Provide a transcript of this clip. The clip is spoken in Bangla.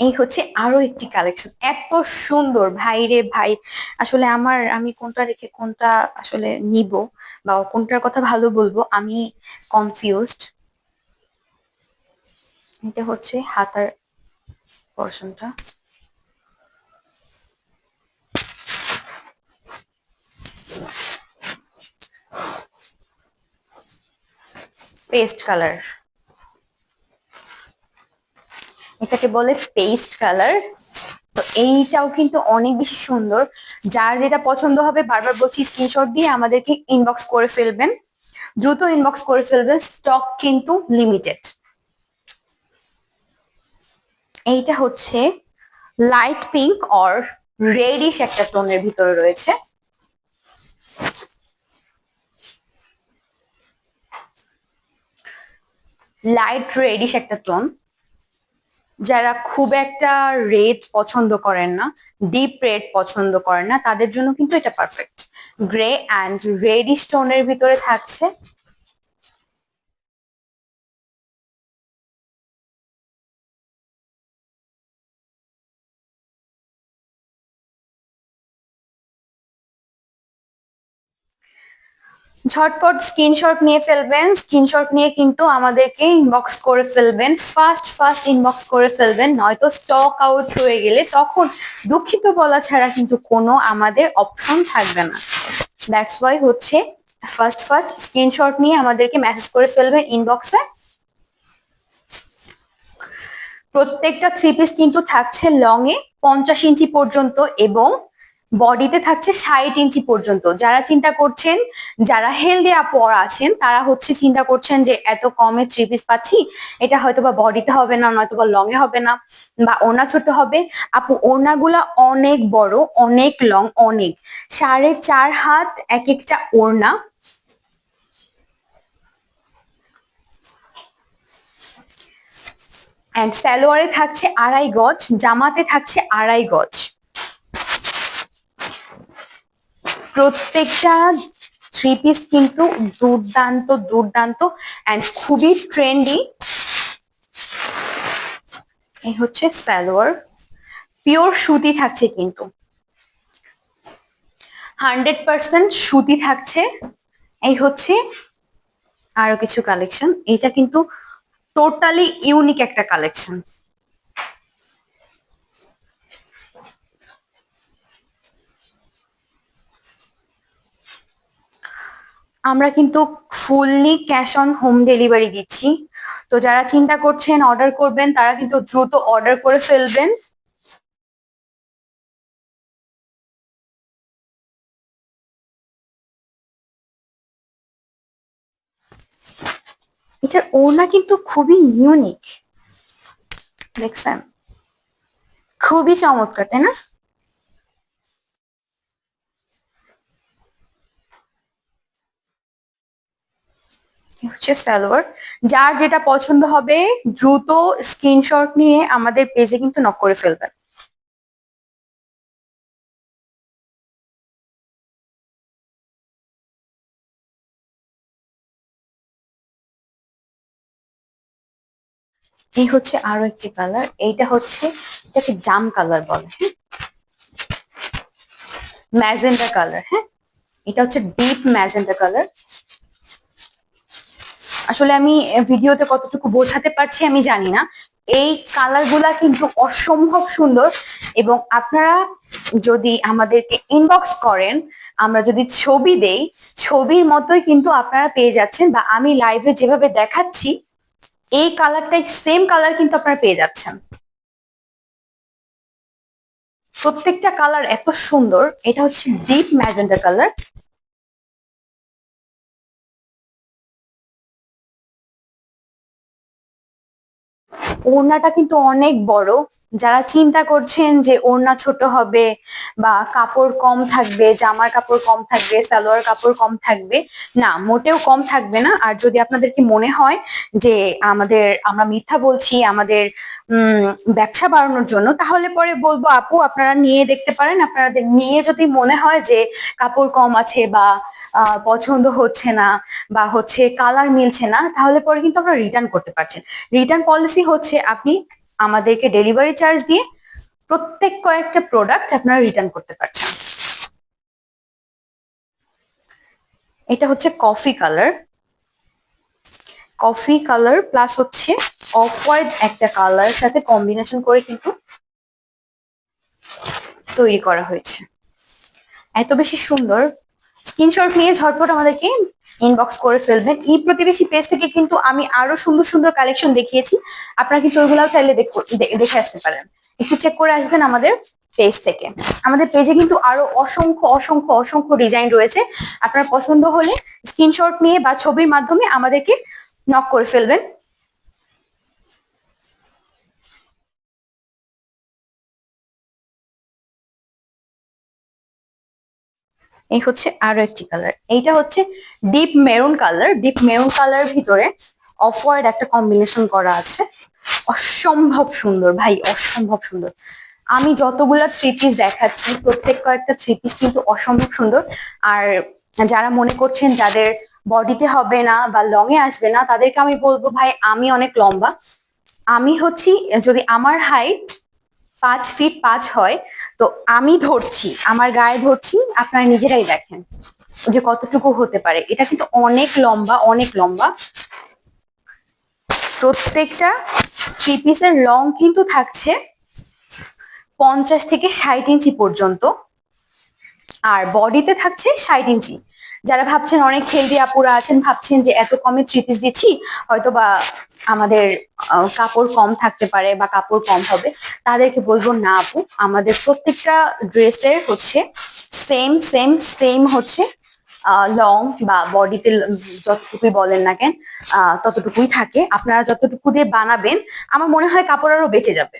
এই হচ্ছে আরও একটি কালেকশন এত সুন্দর, ভাই রে ভাই। আসলে আমার, আমি কোনটা রেখে কোনটা আসলে নিব বা কোনটার কথা ভালো বলব, আমি কনফিউজড এটা হচ্ছে হাতার পোর্শনটা পেস্ট কালার এটাকে বলে পেস্ট কালার তো এইটাও কিন্তু অনেক বেশি সুন্দর। যার যেটা পছন্দ হবে বারবার বলছি স্ক্রিনশট দিয়ে আমাদেরকে ইনবক্স করে ফেলবেন। দ্রুত ইনবক্স করে ফেলবেন স্টক কিন্তু লিমিটেড এইটা হচ্ছে লাইট পিঙ্ক অর রেডিশ একটা টোনের ভিতরে রয়েছে। লাইট রেডিশ একটা টোন। যারা খুব একটা রেড পছন্দ করেন না, ডিপ রেড পছন্দ করেন না, তাদের জন্য কিন্তু এটা পারফেক্ট গ্রে অ্যান্ড রেডি স্টোনের ভিতরে থাকছে। ঝটপট স্ক্রিনশট নিয়ে ফেলবেন। স্ক্রিনশট নিয়ে কিন্তু আমাদেরকে ইনবক্স করে ফেলবেন। ফার্স্ট ফার্স্ট ইনবক্স করে ফেলবেন। নয়তো স্টক আউট হয়ে গেলে তখন দুঃখিত বলা ছাড়া কিন্তু কোনো আমাদের অপশন থাকবে না। দ্যাটস ওয়াই হচ্ছে ফার্স্ট ফার্স্ট স্ক্রিনশট নিয়ে আমাদেরকে মেসেজ করে ফেলবেন ইনবক্সে প্রত্যেকটা থ্রি পিস কিন্তু থাকছে লং এ, পঞ্চাশ ইঞ্চি পর্যন্ত এবং বডিতে থাকছে ষাট ইঞ্চি পর্যন্ত। যারা চিন্তা করছেন, যারা হেলদি আপর আছেন, তারা হচ্ছে চিন্তা করছেন যে এত কমে থ্রি পিস পাচ্ছি, এটা হয়তো বা বডিতে হবে না নয়তো বা লং এ হবে না, বা ওনা ছোট হবে। আপু, ওড়নাগুলা অনেক বড়, অনেক লং অনেক। সাড়ে চার হাত এক একটা ওড়না। অ্যান্ড স্যালোয়ারে থাকছে আড়াই গজ, জামাতে থাকছে আড়াই গজ। প্রত্যেকটা থ্রি পিস কিন্তু দুর্দান্ত দুর্দান্ত অ্যান্ড খুবই ট্রেন্ডি এই হচ্ছে সালোয়ার। পিওর সুতি থাকছে কিন্তু। হান্ড্রেড পার্সেন্ট সুতি থাকছে। এই হচ্ছে আরও কিছু কালেকশন এটা কিন্তু টোটালি ইউনিক একটা কালেকশন আমরা কিন্তু fully cash on home delivery দিচ্ছি। তো যারা চিন্তা করছেন অর্ডার করবেন, তারা কিন্তু দ্রুত অর্ডার করে ফেলবেন। এটার ওড়না কিন্তু খুবই ইউনিক দেখছেন? খুবই চমৎকার, তাই না? হচ্ছে সালোয়ার। যার যেটা পছন্দ হবে, দ্রুত স্ক্রিনশট নিয়ে আমাদের পেজে কিন্তু নক করে ফেলবেন। এই হচ্ছে আরও একটি কালার এইটা হচ্ছে, এটাকে জাম কালার বলে হ্যাঁ? ম্যাজেন্ডা কালার হ্যাঁ? এটা হচ্ছে ডিপ ম্যাজেন্ডা কালার আসলে আমি ভিডিওতে কতটুকু বোঝাতে পারছি আমি জানি না। এই কালারগুলা কিন্তু অসম্ভব সুন্দর এবং আপনারা যদি আমাদেরকে ইনবক্স করেন, আমরা যদি ছবি দেই, ছবির মতোই কিন্তু আপনারা পেয়ে যাচ্ছেন বা আমি লাইভে যেভাবে দেখাচ্ছি, এই কালারটাই সেম কালার কিন্তু আপনারা পেয়ে যাচ্ছেন। প্রত্যেকটা কালার এত সুন্দর, এটা হচ্ছে ডিপ ম্যাজেন্ডা কালার ওড়নাটা কিন্তু অনেক বড়। যারা চিন্তা করছেন যে ওড়না ছোট হবে বা কাপড় কম থাকবে, জামার কাপড় কম থাকবে, সালোয়ার কাপড় কম থাকবে, না, মোটেও কম থাকবে না। আর যদি আপনাদের কি মনে হয় যে আমাদের, আমরা মিথ্যা বলছি, আমাদের ব্যবসা বাড়ানোর জন্য, তাহলে পরে বলব, আপু, আপনারা নিয়ে দেখতে পারেন। আপনাদের নিয়ে যদি মনে হয় যে কাপড় কম আছে বা পছন্দ হচ্ছে না বা হচ্ছে কালার মিলছে না, তাহলে পরে কিন্তু আপনারা রিটার্ন করতে পারছেন। রিটার্ন পলিসি হচ্ছে আপনি আমাদেরকে ডেলিভারি চার্জ দিয়ে প্রত্যেক কয়েকটা প্রোডাক্ট আপনারা রিটার্ন করতে পারছেন। এটা হচ্ছে coffee colour coffee colour plus হচ্ছে অফ হোয়াইট একটা কালার সাথে কম্বিনেশন করে কিন্তু তৈরি করা হয়েছে। এত বেশি সুন্দর স্ক্রিনশট নিয়ে ঝটপট আমাদেরকে ইনবক্স করে ফেলবেন। ই প্রতিবেশী পেজ থেকে কিন্তু আমি আরও সুন্দর সুন্দর কালেকশন দেখিয়েছি। আপনারা কিন্তু ওইগুলাও চাইলে দেখ- আসতে পারেন। একটু চেক করে আসবেন আমাদের পেজ থেকে। আমাদের পেজে কিন্তু আরও অসংখ্য অসংখ্য অসংখ্য ডিজাইন রয়েছে। আপনার পছন্দ হলে স্ক্রিনশট নিয়ে বা ছবির মাধ্যমে আমাদেরকে নক করে ফেলবেন। এই হচ্ছে আরও একটি কালার এইটা হচ্ছে deep maroon colour deep maroon colour ভিতরে অফ হোয়াইট একটা কম্বিনেশন করা আছে। অসম্ভব সুন্দর ভাই, অসম্ভব সুন্দর। আমি যতগুলা থ্রি পিস দেখাচ্ছি, প্রত্যেক কয়েকটা থ্রি পিস কিন্তু অসম্ভব সুন্দর। আর যারা মনে করছেন যাদের বডিতে হবে না বা লং এ আসবে না, তাদেরকে আমি বলব ভাই, আমি অনেক লম্বা। আমি হচ্ছি, যদি আমার হাইট পাঁচ ফিট পাঁচ হয়। তো আমি ধরছি, আমার গায়ে ধরছি, আপনারা নিজেরাই দেখেন যে কতটুকু হতে পারে। এটা কিন্তু অনেক লম্বা অনেক লম্বা। প্রত্যেকটা থ্রি পিসের লং কিন্তু থাকছে পঞ্চাশ থেকে ষাট ইঞ্চি পর্যন্ত। আর বডিতে থাকছে ষাট ইঞ্চি। যারা ভাবছেন অনেক হেলদি আপুরা আছেন, ভাবছেন যে এত কমে থ্রি পিস দিচ্ছি হয়তো বা আমাদের কাপড় কম থাকতে পারে বা কাপড় কম হবে, তাদেরকে বলব না আপু, আমাদের প্রত্যেকটা ড্রেসের হচ্ছে সেম সেম সেম হচ্ছে লং বা বডিতে যতটুকুই বলেন না কেন ততটুকুই থাকে। আপনারা যতটুকু দিয়ে বানাবেন, আমার মনে হয় কাপড় আরও বেঁচে যাবে।